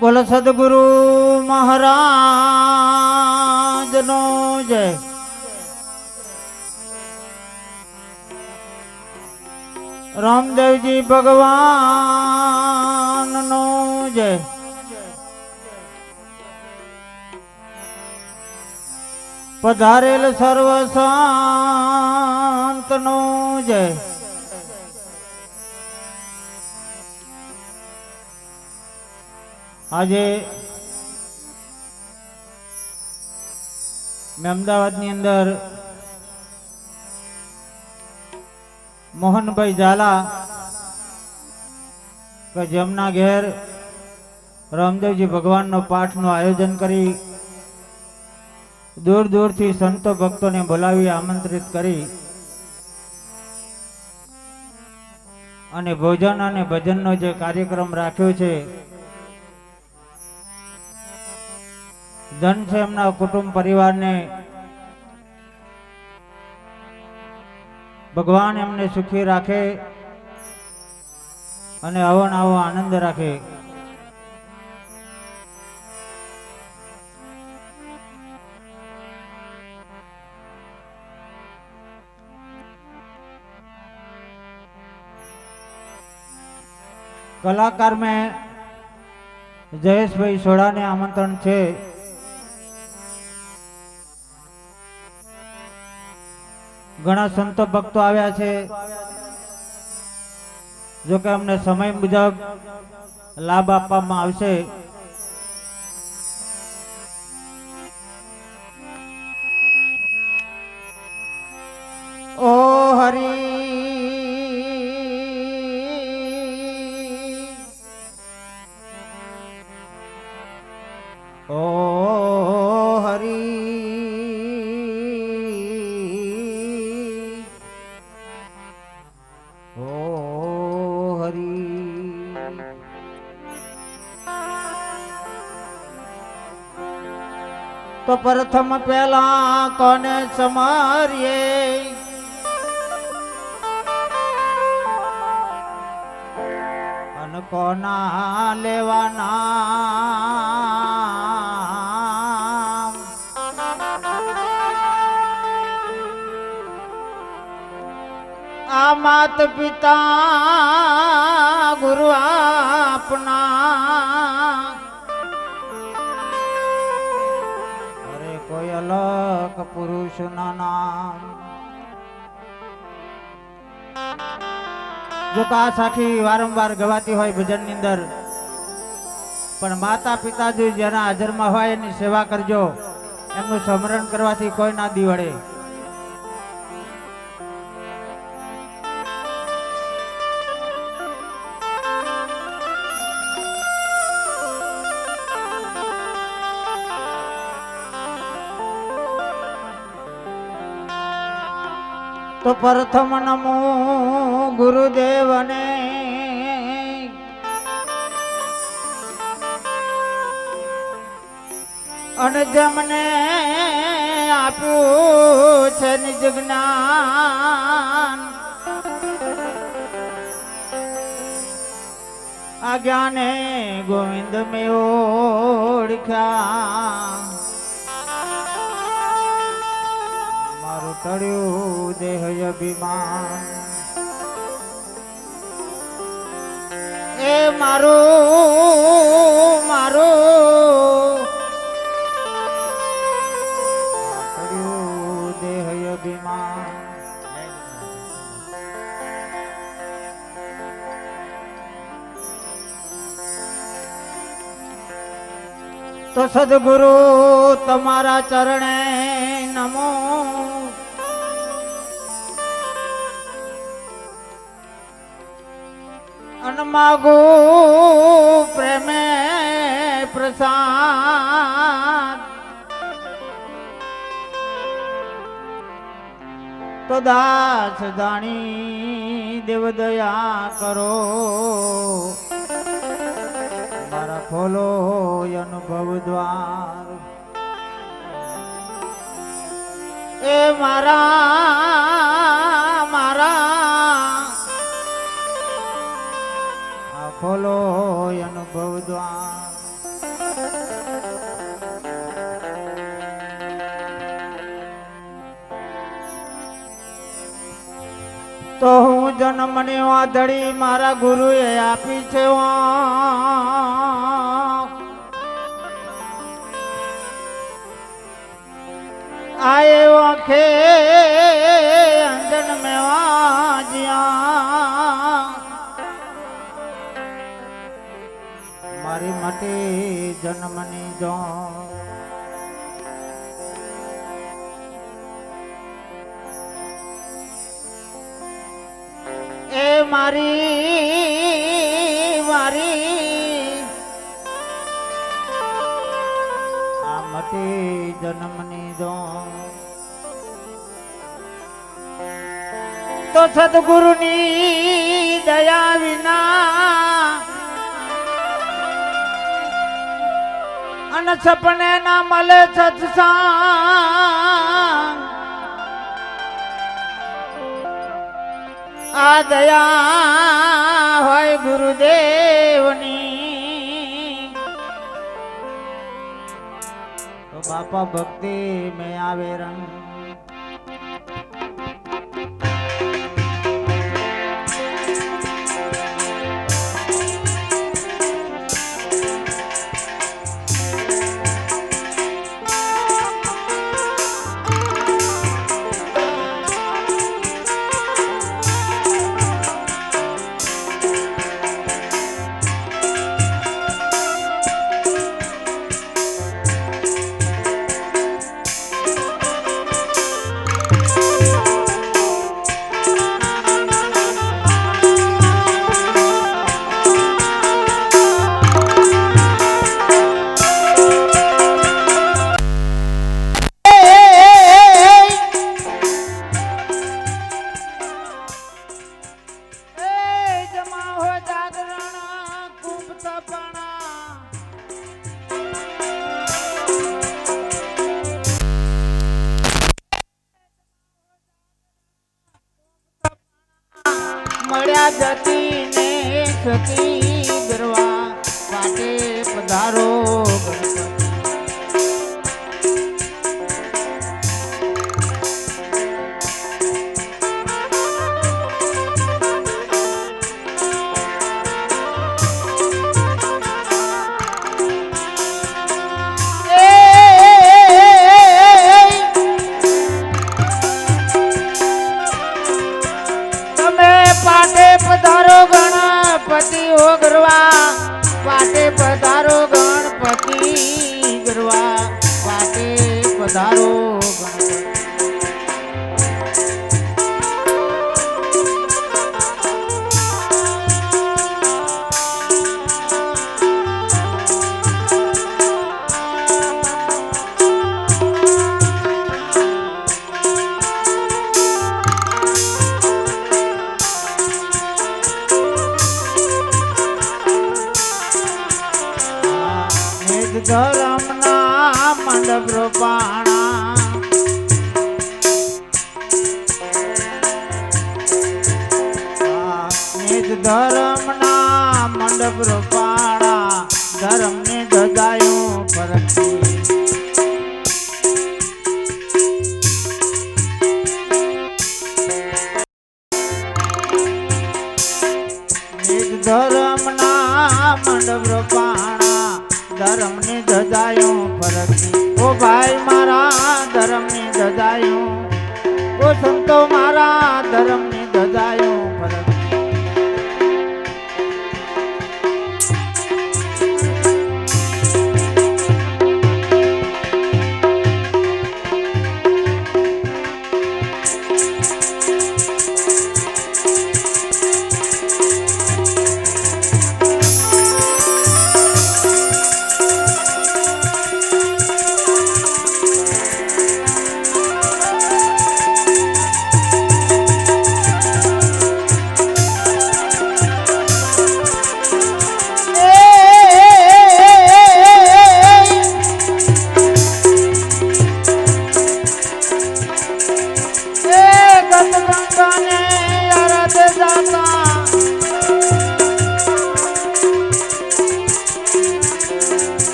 બોલ સદગુરુ મહારાજ નો જય. રામદેવજી ભગવાન નો જય. પધારેલ સર્વ નો જય. આજે મેં અમદાવાદની અંદર મોહનભાઈ ઝાલા કે જેમના ઘેર રામદેવજી ભગવાનનો પાઠનું આયોજન કરી દૂર દૂરથી સંતો ભક્તોને બોલાવી, આમંત્રિત કરી અને ભોજન અને ભજનનો જે કાર્યક્રમ રાખ્યો છે ધન છે એમના કુટુંબ પરિવારને ભગવાન એમને સુખી રાખે અને આવો આનંદ રાખે. કલાકાર મેં જયેશભાઈ સોડાને આમંત્રણ છે. ઘણા સંતો ભક્તો આવ્યા છે. જો કે અમને સમય મુજબ લાભ આપવામાં આવશે. ઓ હરી તો પ્રથમ પેલા કોને સમારીએ? કોના લેવાના? આ માત પિતા ગુરુ આપના કોઈ અલગ પુરુષ ના નામ. જો આ સાખી વારંવાર ગવાતી હોય ભજનની અંદર, પણ માતા પિતાજી જેના હાજરમાં હોય એની સેવા કરજો. એમનું સ્મરણ કરવાથી કોઈ ના દી તો પ્રથમ નમો ગુરુદેવને. અને જેમને આપ્યું છે નિજ જ્ઞાન, આ જ્ઞાને ગોવિંદ મેં ઓળખ્યા. ટળ્યું દેહ અભિમાન. એ મારું મારું. તળ્યું દેહ અભિમાન. તો સદગુરુ તમારા ચરણે નમો અનમાગુ પ્રેમે પ્રસાદ. તો દાસ દાણી દેવ દયા કરો. મારા ખોલો અનુભવ દ્વાર. એ મારા ખોલો અનુભવ દ્વાર. તો હું જન્મની વાદળી મારા ગુરુએ આપી છે આ એ વાંખે જો એ મારી મારી. આ મટી જન્મની જો તો સદગુરુની દયા વિના અને સપને ના મળે સત્સંગ. આ દયા હોય ગુરુદેવની. બાપા ભક્તિ મેં આવે રંગ. जति ने सती ગણપતિ ઓગરવા પાટે પધારો ગણપતિ ગરવા પાટે પધારો ધરમના મંડપ રોપાણા. ધરમના મંડપ રોપાણા.